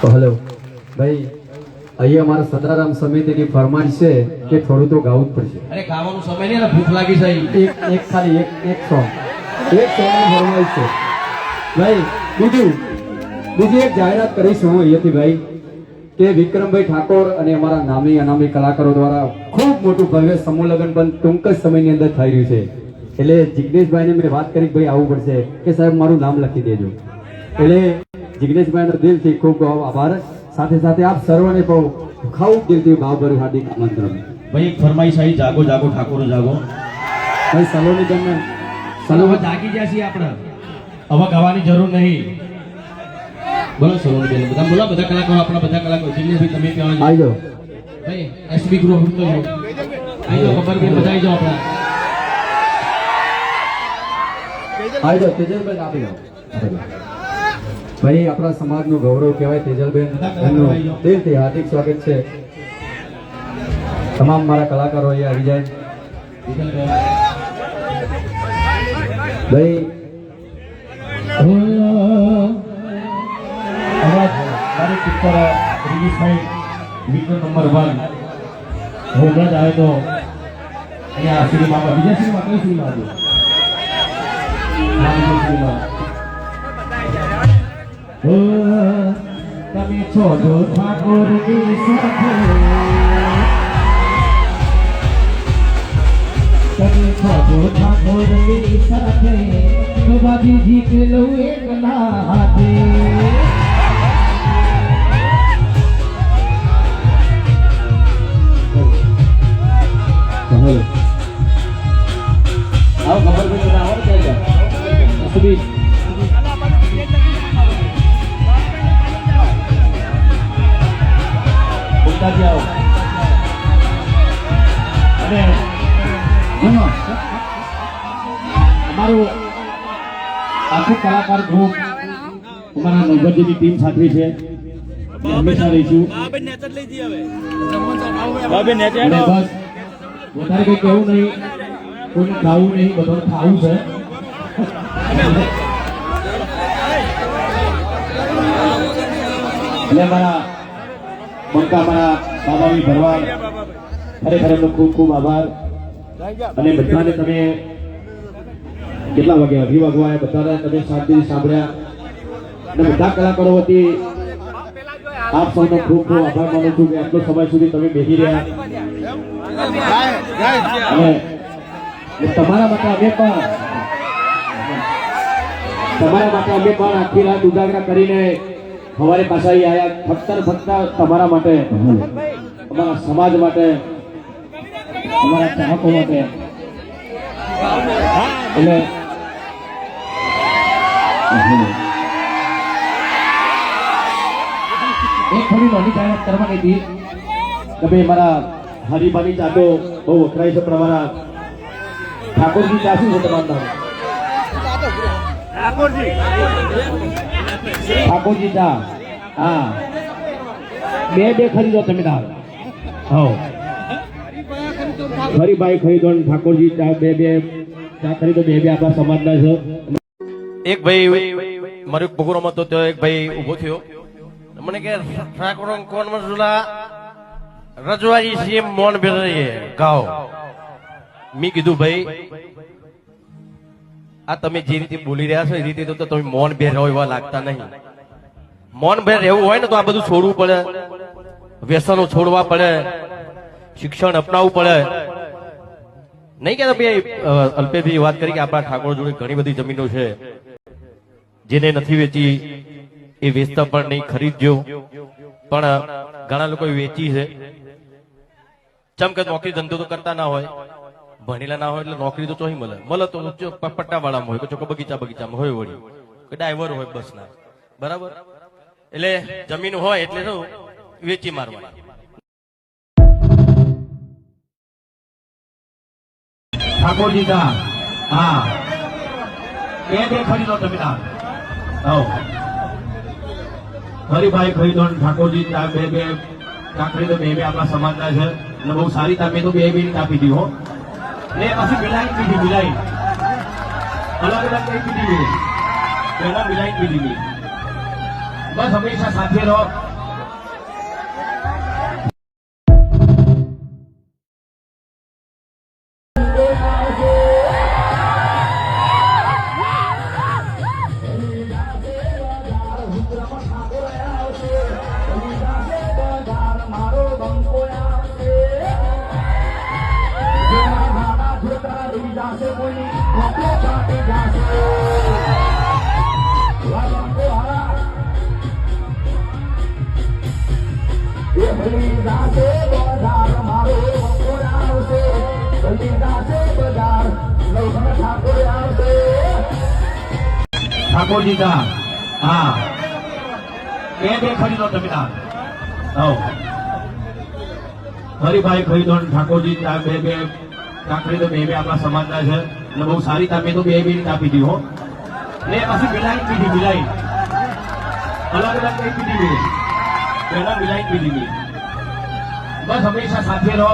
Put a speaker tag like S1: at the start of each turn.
S1: તો હલો. ભાઈ અહીંયા અમારા સદારામ સમિતિની ફરમાન છે કે થોડું તો ગાવું જ પડશે.
S2: અરે ખાવાનું સમય નહીં ભૂખ લાગી છે
S1: એક એક ખાલી એક એક સોંગ એક સોંગની ફરમાઈશ છે. ભાઈ બીજું બીજી એક જાહેરાત કરીશ હું અહીંયાથી ભાઈ કે વિક્રમભાઈ ઠાકોર અને અમારા નામી અનામી કલાકારો દ્વારા ખૂબ મોટું ભવ્ય સમૂહ લગ્ન પણ ટૂંક જ સમયની અંદર થઈ રહ્યું છે. એટલે જિગ્નેશભાઈને મેં વાત કરી ભાઈ આવવું પડશે. કે સાહેબ મારું નામ લખી દેજો. એટલે જિગ્નેશભાઈનો દિલથી ખૂબ ખૂબ આભાર. સાથે સાથે આપ સર્વને પણ ખૂબ દિલથી ભાવભર્યું હાર્દિક આમંત્રણ.
S2: ભાઈ એક ફરમાઈશ આવી જાગો જાગો ઠાકોર જાગો.
S1: ભાઈ સલોની તમને
S2: સલો જાગી ગયા છીએ આપણે. હવે ગાવાની જરૂર નહીં. બોલો સલોની બેન બધા બોલો બધા કલાકારો આપણા બધા કલાકારો જિગ્નેશભાઈ તમે કહેવા
S1: આવી જાઓ
S2: ભાઈ એસબી ગ્રુપ તો આવી જાઓ ખબર બેન બધા આવી જાઓ આપણા.
S1: આવી જાઓ તેજલબેન આપી જાઓ ભાઈ, આપણા સમાજનું ગૌરવ કહેવાય તેજલબેન એમનું દિલથી હાર્દિક સ્વાગત છે. તમામ મારા કલાકારો અહીંયા આવી જાય. ભાઈ
S2: પિક્ચર રિલીઝ થઈ નંબર વન હોગજ આવે તો અહીંયા સિનેમામાં બીજા સિનેમા કઈ સિનેમા હા, બીજા સિનેમા ઓ, તમે છો જો ઠાકોરની સાથે તમે છો જો અમારું આખું કલાકાર ગ્રુપ અમારા નવગઢની ટીમ સાથે છે. હંમેશા રહીશું. બસ વધારે કઈ કહેવું નહીં. કોઈને ગાવું નહીં બધાને ખાવું છે. એટલે મારા બંકા મારા બાબાવી ભરવાડ ખરેખર ખૂબ ખૂબ આભાર. અને બધાને તમે કેટલા વાગ્યા અઢી વાગવા બધા તમે શાંતિ સાંભળ્યા. અને બધા કલાકારો વતી આપ સૌનો ખૂબ ખૂબ આભાર માનું છું કે આટલો સમય સુધી તમે બેસી રહ્યા. અને તમારા માટે અમે પણ તમારા માટે અમે પણ આખી રાત ઉજાગરા કરીને સવારે પાછા આવ્યા. ફક્ત ફક્ત તમારા માટે અમારા સમાજ માટે અમારા ચાહકો માટે. એટલે એક થોડી નાની જાહેરાત કરવાની હતી કે મારા હરિભાની ચાટો બહુ વખરાય છે, પણ અમારા ઠાકોરજી ચા છે તમારું નામ? ઠાકોરજી ચા હા. બે બે ખરીદો તમે તાર. હો હરિભાઈ ખરીદો ઠાકોરજી ચા, બે બે ચા ખરીદો, બે બે આપણા સમાજના છે.
S3: એક ભાઈ મારો પ્રોગ્રામ તો એક ભાઈ ઊભો થયો. મને કે ઠાકોર કોણ મજુલા રજવાડી છે મોન બેરીએ ગાઓ. મેં કીધું ભાઈ આ તમે જે રીતે બોલી રહ્યા છો એ રીતે તો તમે મૌન ભેર રહો એવા લાગતા નહીં. મૌન ભેર રહેવું હોય ને તો આ બધું છોડવું પડે. વ્યસનો છોડવા પડે. શિક્ષણ અપનાવવું પડે. નહીં કે ભાઈ અ, વાત કરી કે આપણા ઠાકોર જોડે ઘણી બધી જમીનો છે. જેને નથી વેચી, એ વેચતા પણ નહીં ખરીદજો પણ ઘણા લોકો વેચી છે. ચમ કે નોકરી ધંધો તો કરતા ના હોય. ભણેલા ના હોય એટલે નોકરી તો ચોહી મળે. મળે તો પટ્ટા વાળામાં હોય કે ચોખ્ખો બગીચા બગીચામાં હોય વળી. કે ડ્રાઈવર હોય બસ ના બરાબર? એટલે જમીન હોય એટલે શું? વેચી મારવાની.
S2: ઠાકોરજી હા. એ બે ખરીદો તમે હરિભાઈ ખરીદો ને ઠાકોરજી બે બે ચા તો બે બે આપણા સમાજના છે. અને બહુ સારી તાપી તો બે ની ચા પીધી હો. ને પછી બિલાઈટ પીધી બિલાઈટ અલગ અલગ કઈ પીધી પહેલા મિલાઈ પીધી બસ હંમેશા સાથે રહો. ઠાકોરજી હા બે બે ખરીદો તમે ના હરિભાઈ ખરીદો ને ઠાકોરજી બે બે ચા તો બે બે આપણા સમાજના છે. એટલે બહુ સારી તમે તો બે બે તાપી દીધો હો. ને પછી મિલાઈ પીધી મિલાઈ અલગ અલગ કઈ પીધી નહીં પહેલા મિલાઈ પીધી બસ હંમેશા સાથે રહો.